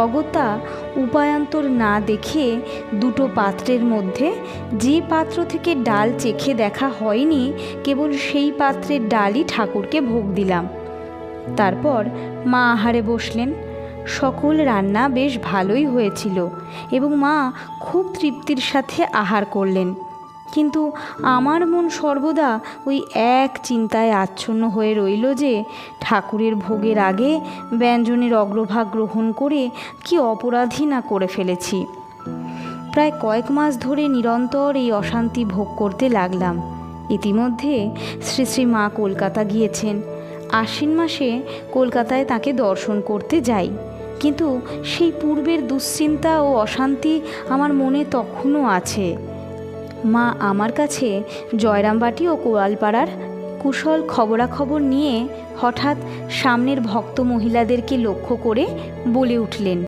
অগত্যা উপায়ান্তর না দেখে দুটো পাত্রের মধ্যে যে পাত্র থেকে ডাল চেখে দেখা হয়নি, কেবল সেই পাত্রের ডালই ঠাকুরকে ভোগ দিলাম। তারপর মা আহারে বসলেন। সকল রান্না বেশ ভালোই হয়েছিল এবং মা খুব তৃপ্তির সাথে আহার করলেন। কিন্তু আমার মন সর্বদা ওই এক চিন্তায় আচ্ছন্ন হয়ে রইল যে ঠাকুরের ভোগের আগে ব্যঞ্জনের অগ্রভাগ গ্রহণ করে কি অপরাধী না করে ফেলেছি। প্রায় কয়েক মাস ধরে নিরন্তর এই অশান্তি ভোগ করতে লাগলাম। ইতিমধ্যে শ্রী শ্রী মা কলকাতা গিয়েছেন। আশ্বিন মাসে কলকাতায় তাকে দর্শন করতে যাই। কিন্তু সেই পূর্বের দুশ্চিন্তা ও অশান্তি আমার মনে তখনও আছে। মা আমার কাছে জয়রামবাটি ও কোয়ালপাড়ার কুশল খবরাখবর নিয়ে হঠাৎ সামনের ভক্ত মহিলাদেরকে লক্ষ্য করে বলে উঠলেন।